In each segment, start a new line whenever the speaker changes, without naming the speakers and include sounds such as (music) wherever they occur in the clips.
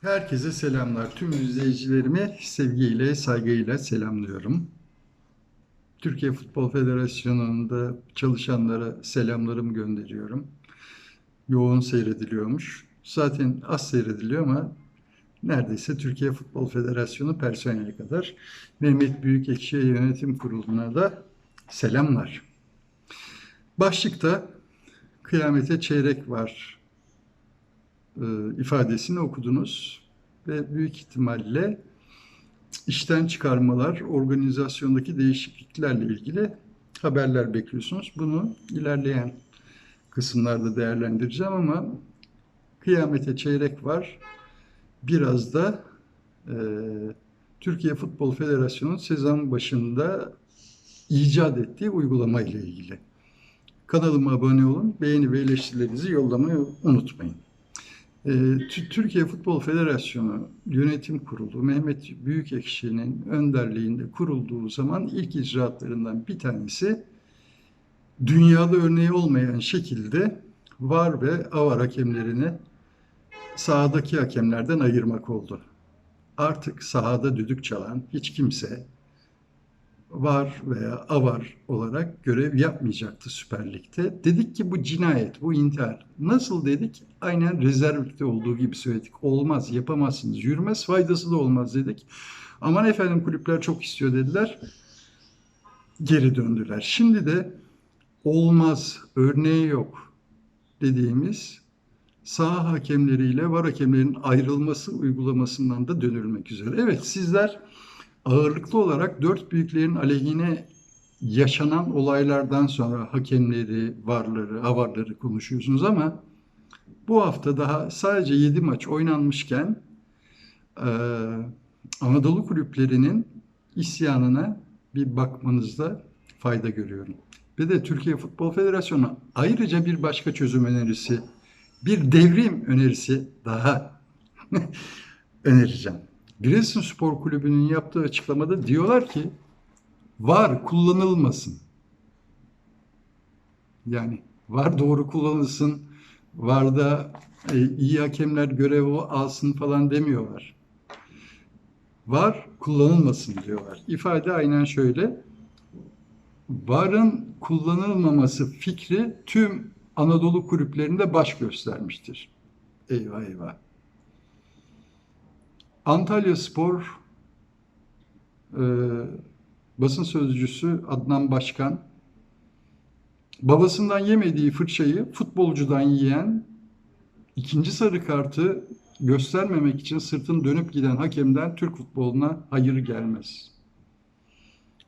Herkese selamlar. Tüm izleyicilerimi sevgiyle, saygıyla selamlıyorum. Türkiye Futbol Federasyonu'nda çalışanlara selamlarımı gönderiyorum. Yoğun seyrediliyormuş. Zaten az seyrediliyor ama neredeyse Türkiye Futbol Federasyonu personeli kadar. Mehmet Büyükekşi Yönetim Kurulu'na da selamlar. Başlıkta kıyamete çeyrek var ifadesini okudunuz ve büyük ihtimalle işten çıkarmalar, organizasyondaki değişikliklerle ilgili haberler bekliyorsunuz. Bunu ilerleyen kısımlarda değerlendireceğim ama kıyamete çeyrek var. Biraz da e, Türkiye Futbol Federasyonu sezon başında icat ettiği uygulama ile ilgili. Kanalıma abone olun, beğeni ve eleştirilerinizi yollamayı unutmayın. Ee, Tü- Türkiye Futbol Federasyonu Yönetim Kurulu Mehmet Büyükekşi'nin önderliğinde kurulduğu zaman ilk icraatlarından bir tanesi dünyada örneği olmayan şekilde VAR ve AVAR hakemlerini sahadaki hakemlerden ayırmak oldu. Artık sahada düdük çalan hiç kimse var veya avar olarak görev yapmayacaktı Süper Lig'de. Dedik ki bu cinayet, bu intihar. Nasıl dedik? Aynen rezervlikte olduğu gibi söyledik. Olmaz, yapamazsınız, yürümez, faydası da olmaz dedik. Aman efendim kulüpler çok istiyor dediler. Geri döndüler. Şimdi de olmaz, örneği yok dediğimiz saha hakemleriyle var hakemlerin ayrılması uygulamasından da dönülmek üzere. Evet sizler ağırlıklı olarak dört büyüklerin aleyhine yaşanan olaylardan sonra hakemleri, varları, avarları konuşuyorsunuz ama bu hafta daha sadece 7 maç oynanmışken eee, Anadolu kulüplerinin isyanına bir bakmanızda fayda görüyorum. Ve de Türkiye Futbol Federasyonu ayrıca bir başka çözüm önerisi, bir devrim önerisi daha (laughs) önereceğim. Giresunspor Kulübü'nün yaptığı açıklamada diyorlar ki var kullanılmasın. Yani var doğru kullanılsın, var da e, iyi hakemler görev alsın falan demiyorlar. Var kullanılmasın diyorlar. İfade aynen şöyle. VAR'ın kullanılmaması fikri tüm Anadolu kulüplerinde baş göstermiştir. Eyvah eyvah. Antalya Spor e, basın sözcüsü Adnan Başkan babasından yemediği fırçayı futbolcudan yiyen ikinci sarı kartı göstermemek için sırtını dönüp giden hakemden Türk futboluna hayır gelmez.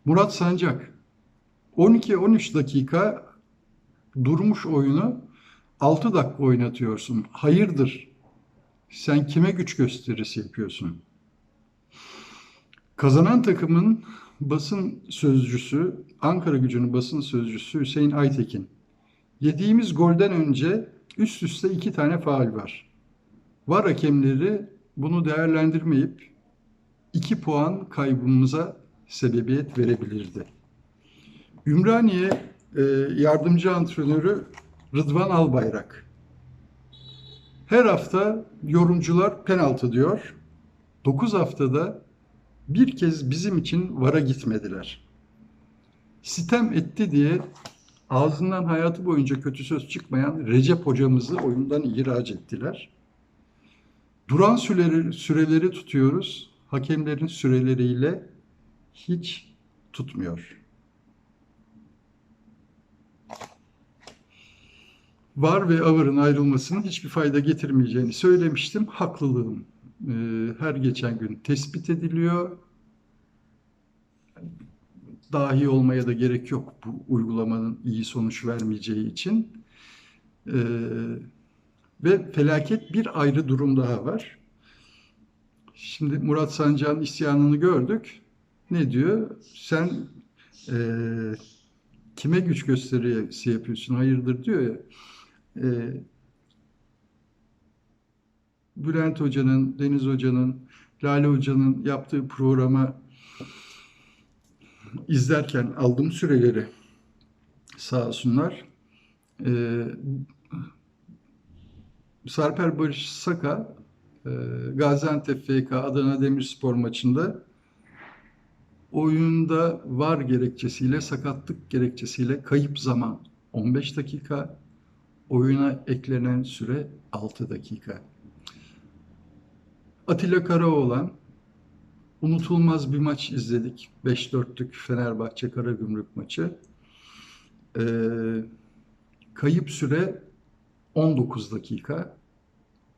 Murat Sancak 12-13 dakika durmuş oyunu 6 dakika oynatıyorsun. Hayırdır? Sen kime güç gösterisi yapıyorsun? Kazanan takımın basın sözcüsü, Ankara Gücü'nün basın sözcüsü Hüseyin Aytekin. Yediğimiz golden önce üst üste iki tane faal var. Var hakemleri bunu değerlendirmeyip iki puan kaybımıza sebebiyet verebilirdi. Ümraniye e, yardımcı antrenörü Rıdvan Albayrak. Her hafta yorumcular penaltı diyor. 9 haftada bir kez bizim için VAR'a gitmediler. Sitem etti diye ağzından hayatı boyunca kötü söz çıkmayan Recep hocamızı oyundan ihraç ettiler. Duran süreleri, süreleri tutuyoruz. Hakemlerin süreleriyle hiç tutmuyor. Var ve avırın ayrılmasının hiçbir fayda getirmeyeceğini söylemiştim. Haklılığım e, her geçen gün tespit ediliyor. Dahi olmaya da gerek yok bu uygulamanın iyi sonuç vermeyeceği için. E, ve felaket bir ayrı durum daha var. Şimdi Murat Sancak'ın isyanını gördük. Ne diyor? Sen e, kime güç gösterisi yapıyorsun? Hayırdır diyor ya. E, Bülent Hoca'nın, Deniz Hoca'nın, Lale Hoca'nın yaptığı programa izlerken aldım süreleri sağ olsunlar. E, Sarper Barış Saka e, Gaziantep FK Adana Demirspor maçında oyunda var gerekçesiyle, sakatlık gerekçesiyle kayıp zaman 15 dakika, oyuna eklenen süre 6 dakika. Atilla Karaoğlan unutulmaz bir maç izledik. 5-4'lük Fenerbahçe Karagümrük maçı. Ee, kayıp süre 19 dakika.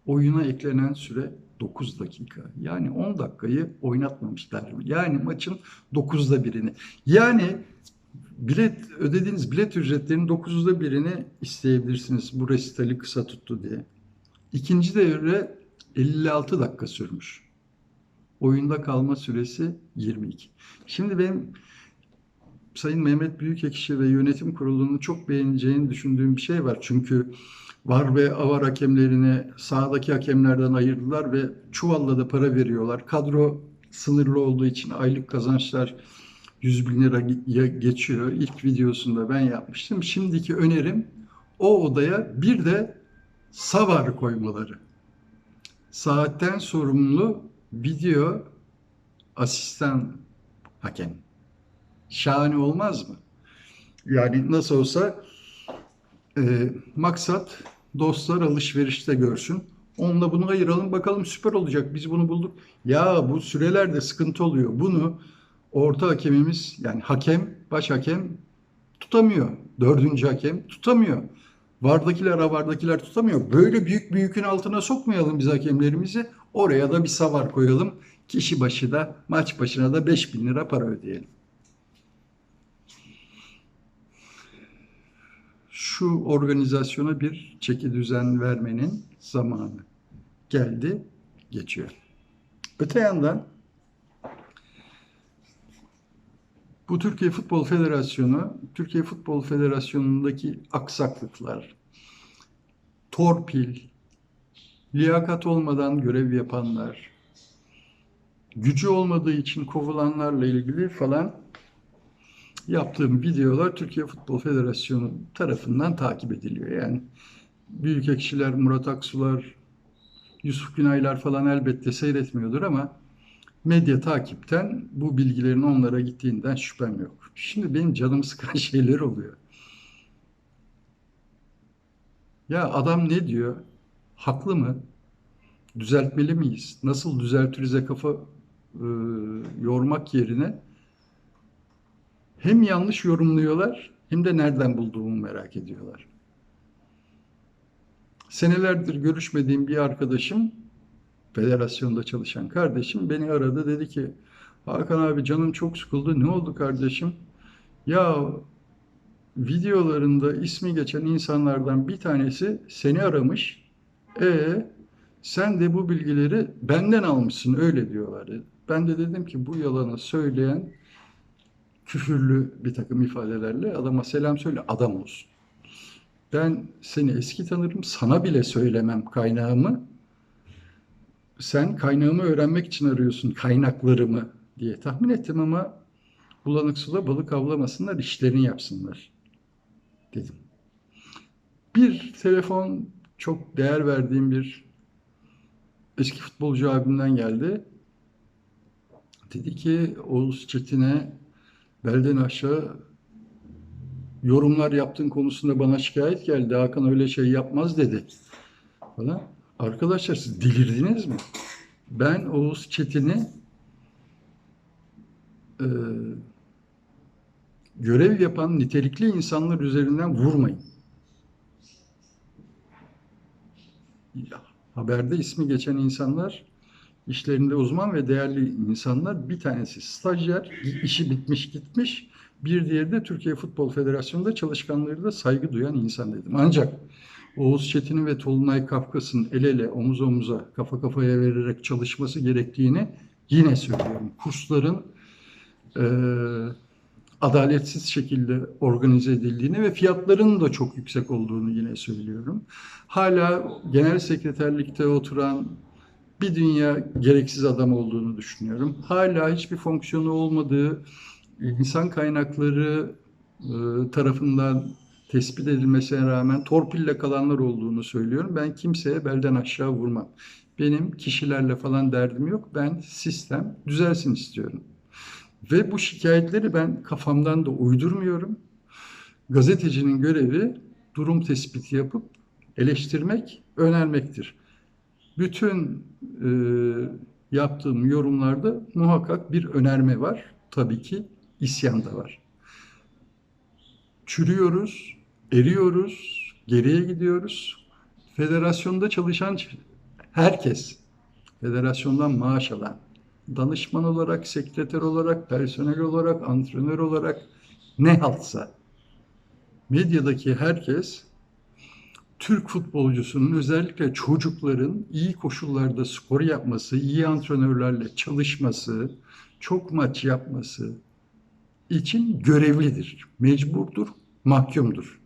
Oyuna eklenen süre 9 dakika. Yani 10 dakikayı oynatmamışlar. Yani maçın 9'da birini. Yani bilet ödediğiniz bilet ücretlerinin 9'da birini isteyebilirsiniz. Bu resitali kısa tuttu diye. İkinci devre 56 dakika sürmüş. Oyunda kalma süresi 22. Şimdi benim Sayın Mehmet Büyükekşi ve yönetim kurulunun çok beğeneceğini düşündüğüm bir şey var. Çünkü var ve avar hakemlerini sahadaki hakemlerden ayırdılar ve çuvalla da para veriyorlar. Kadro sınırlı olduğu için aylık kazançlar 100 bin liraya geçiyor. İlk videosunda ben yapmıştım. Şimdiki önerim o odaya bir de savar koymaları. Saatten sorumlu video asistan hakem. Şahane olmaz mı? Yani nasıl olsa e, maksat dostlar alışverişte görsün. Onunla bunu ayıralım bakalım süper olacak. Biz bunu bulduk. Ya bu sürelerde sıkıntı oluyor. Bunu orta hakemimiz yani hakem, baş hakem tutamıyor. Dördüncü hakem tutamıyor. Vardakiler, avardakiler tutamıyor. Böyle büyük bir yükün altına sokmayalım biz hakemlerimizi. Oraya da bir savar koyalım. Kişi başı da maç başına da 5000 lira para ödeyelim. Şu organizasyona bir çeki düzen vermenin zamanı geldi, geçiyor. Öte yandan bu Türkiye Futbol Federasyonu, Türkiye Futbol Federasyonu'ndaki aksaklıklar, torpil, liyakat olmadan görev yapanlar, gücü olmadığı için kovulanlarla ilgili falan yaptığım videolar Türkiye Futbol Federasyonu tarafından takip ediliyor. Yani büyük ekşiler, Murat Aksular, Yusuf Günaylar falan elbette seyretmiyordur ama medya takipten bu bilgilerin onlara gittiğinden şüphem yok. Şimdi benim canımı sıkan (laughs) şeyler oluyor. Ya adam ne diyor? Haklı mı? Düzeltmeli miyiz? Nasıl düzeltirize kafa e, yormak yerine hem yanlış yorumluyorlar hem de nereden bulduğumu merak ediyorlar. Senelerdir görüşmediğim bir arkadaşım, federasyonda çalışan kardeşim beni aradı dedi ki Hakan abi canım çok sıkıldı. Ne oldu kardeşim? Ya videolarında ismi geçen insanlardan bir tanesi seni aramış. E sen de bu bilgileri benden almışsın öyle diyorlar. Ben de dedim ki bu yalanı söyleyen küfürlü bir takım ifadelerle adama selam söyle adam olsun. Ben seni eski tanırım sana bile söylemem kaynağımı. Sen kaynağımı öğrenmek için arıyorsun kaynaklarımı diye tahmin ettim ama bulanık suda balık avlamasınlar işlerini yapsınlar dedim. Bir telefon çok değer verdiğim bir eski futbolcu abimden geldi. Dedi ki Oğuz Çetin'e belden aşağı yorumlar yaptığın konusunda bana şikayet geldi. Hakan öyle şey yapmaz dedi. Falan. Arkadaşlar siz delirdiniz mi? Ben Oğuz Çetin'i e, görev yapan nitelikli insanlar üzerinden vurmayın. Ya, haberde ismi geçen insanlar işlerinde uzman ve değerli insanlar. Bir tanesi stajyer, işi bitmiş gitmiş. Bir diğeri de Türkiye Futbol Federasyonu'nda çalışkanları da saygı duyan insan dedim. Ancak Oğuz Çetin'in ve Tolunay Kafkas'ın el ele, omuz omuza, kafa kafaya vererek çalışması gerektiğini yine söylüyorum. Kursların e, adaletsiz şekilde organize edildiğini ve fiyatlarının da çok yüksek olduğunu yine söylüyorum. Hala genel sekreterlikte oturan bir dünya gereksiz adam olduğunu düşünüyorum. Hala hiçbir fonksiyonu olmadığı insan kaynakları e, tarafından tespit edilmesine rağmen torpille kalanlar olduğunu söylüyorum. Ben kimseye belden aşağı vurmam. Benim kişilerle falan derdim yok. Ben sistem düzelsin istiyorum. Ve bu şikayetleri ben kafamdan da uydurmuyorum. Gazetecinin görevi durum tespiti yapıp eleştirmek, önermektir. Bütün e, yaptığım yorumlarda muhakkak bir önerme var. Tabii ki isyan da var. Çürüyoruz, eriyoruz, geriye gidiyoruz. Federasyonda çalışan herkes, federasyondan maaş alan, danışman olarak, sekreter olarak, personel olarak, antrenör olarak ne haltsa medyadaki herkes Türk futbolcusunun özellikle çocukların iyi koşullarda spor yapması, iyi antrenörlerle çalışması, çok maç yapması için görevlidir, mecburdur, mahkumdur.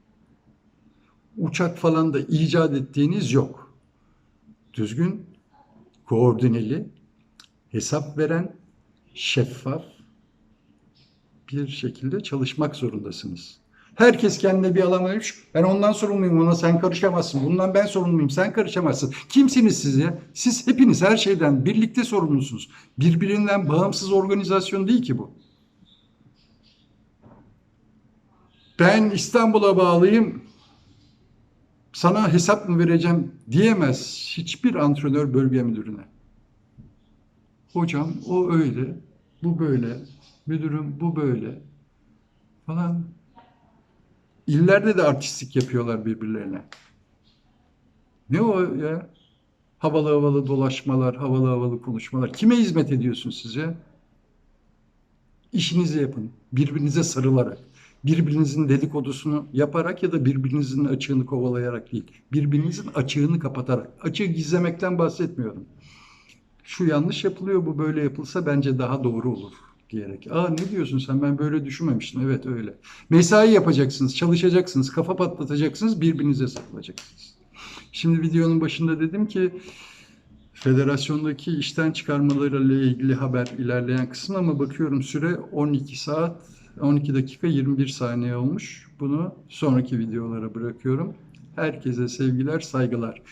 Uçak falan da icat ettiğiniz yok. Düzgün, koordineli, hesap veren, şeffaf bir şekilde çalışmak zorundasınız. Herkes kendine bir alan vermiş. Ben ondan sorumluyum ona sen karışamazsın. Bundan ben sorumluyum sen karışamazsın. Kimsiniz siz ya? Siz hepiniz her şeyden birlikte sorumlusunuz. Birbirinden bağımsız organizasyon değil ki bu. Ben İstanbul'a bağlıyım. Sana hesap mı vereceğim diyemez hiçbir antrenör bölge müdürüne. Hocam o öyle, bu böyle, müdürüm bu böyle falan. İllerde de artistlik yapıyorlar birbirlerine. Ne o ya? Havalı havalı dolaşmalar, havalı havalı konuşmalar. Kime hizmet ediyorsun siz ya? İşinizi yapın. Birbirinize sarılarak. Birbirinizin dedikodusunu yaparak ya da birbirinizin açığını kovalayarak değil. Birbirinizin açığını kapatarak. Açığı gizlemekten bahsetmiyorum. Şu yanlış yapılıyor, bu böyle yapılsa bence daha doğru olur diyerek. Aa ne diyorsun sen ben böyle düşünmemiştim. Evet öyle. Mesai yapacaksınız, çalışacaksınız, kafa patlatacaksınız, birbirinize sarılacaksınız. Şimdi videonun başında dedim ki federasyondaki işten çıkarmalarıyla ilgili haber ilerleyen kısım ama bakıyorum süre 12 saat 12 dakika 21 saniye olmuş. Bunu sonraki videolara bırakıyorum. Herkese sevgiler, saygılar.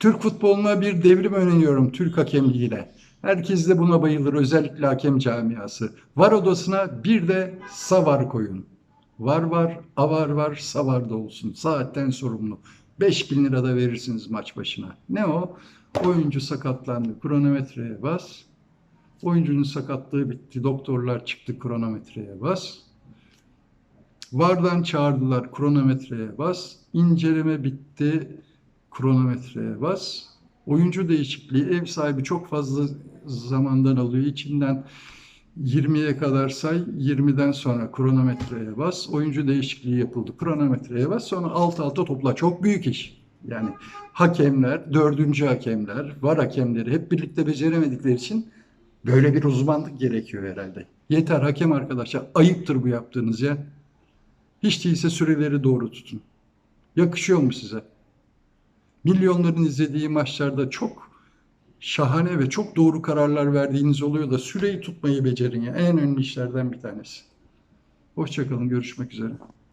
Türk futboluna bir devrim öneriyorum Türk hakemliğiyle. Herkes de buna bayılır özellikle hakem camiası. Var odasına bir de savar koyun. Var var, avar var, savar da olsun. Saatten sorumlu. 5000 lira da verirsiniz maç başına. Ne o? Oyuncu sakatlandı. Kronometreye bas. Oyuncunun sakatlığı bitti. Doktorlar çıktı kronometreye bas. Vardan çağırdılar kronometreye bas. İnceleme bitti. Kronometreye bas. Oyuncu değişikliği ev sahibi çok fazla zamandan alıyor. İçinden 20'ye kadar say, 20'den sonra kronometreye bas. Oyuncu değişikliği yapıldı. Kronometreye bas. Sonra alt alta topla. Çok büyük iş. Yani hakemler, dördüncü hakemler, var hakemleri hep birlikte beceremedikleri için böyle bir uzmanlık gerekiyor herhalde. Yeter hakem arkadaşlar. Ayıptır bu yaptığınız ya. Hiç değilse süreleri doğru tutun. Yakışıyor mu size? Milyonların izlediği maçlarda çok şahane ve çok doğru kararlar verdiğiniz oluyor da süreyi tutmayı becerin ya. En önemli işlerden bir tanesi. Hoşçakalın, görüşmek üzere.